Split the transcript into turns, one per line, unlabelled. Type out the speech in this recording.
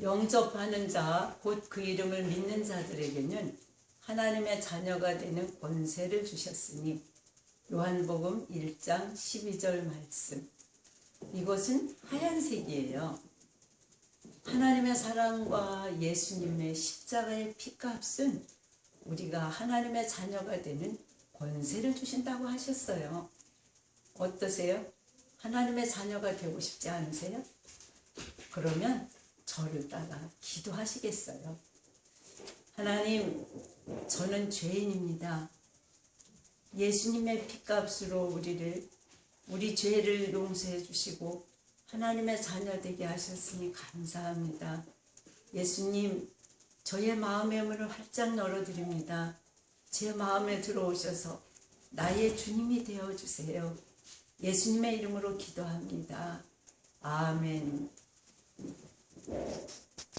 영접하는 자, 곧 그 이름을 믿는 자들에게는 하나님의 자녀가 되는 권세를 주셨으니 요한복음 1장 12절 말씀. 이것은 하얀색이에요. 하나님의 사랑과 예수님의 십자가의 피값은 우리가 하나님의 자녀가 되는 권세를 주신다고 하셨어요. 어떠세요? 하나님의 자녀가 되고 싶지 않으세요? 그러면 저를 따라 기도하시겠어요? 하나님, 저는 죄인입니다. 예수님의 피값으로 우리를 우리 죄를 용서해 주시고 하나님의 자녀 되게 하셨으니 감사합니다. 예수님, 저의 마음의 문을 활짝 열어드립니다. 제 마음에 들어오셔서 나의 주님이 되어 주세요. 예수님의 이름으로 기도합니다. 아멘.